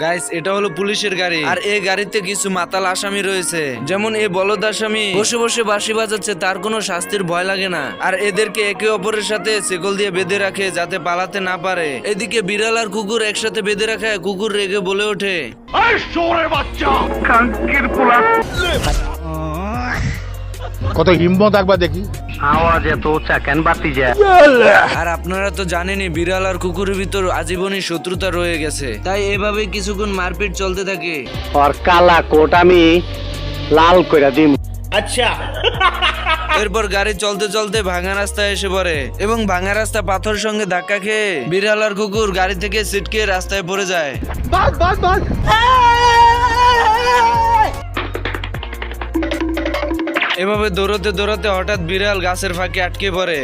Guys এটা হলো পুলিশের গাড়ি। আর এই গাড়িতে কিছু মাতাল আসামি রয়েছে। যেমন এই বলদ আসামি। বসে বসে বাঁশি বাজাচ্ছে তার কোনো শাস্তির ভয় লাগে না। আর এদেরকে একে অপরের সাথে সেকল দিয়ে বেঁধে রাখে যাতে পালাতে না পারে। এদিকে বিড়াল আর কুকুর একসাথে বেঁধে রাখায় কুকুর রেগে বলে ওঠে। কত হিম্মত একবার দেখি। আওয়াজ এত উঁচা কেন বাতি যায় আর আপনারা তো জানেনই বিড়াল আর কুকুরের ভিতর আজীবনই শত্রুতা রয়ে গেছে। তাই এভাবে কিছুক্ষণ মারপিট চলতে থাকে। আর কালা কোট আমি লাল কইরা দিম। এরপর গাড়ি চলতে চলতে ভাঙা রাস্তায় এসে পড়ে এবং ভাঙা রাস্তা পাথর সঙ্গে ধাক্কা খেয়ে বিড়াল আর কুকুর গাড়ি থেকে ছিটকে রাস্তায় পড়ে যায়। এভাবে দৌড়তে দৌড়তে হঠাৎ বিড়াল গাছের ফাঁকে আটকে পড়ে।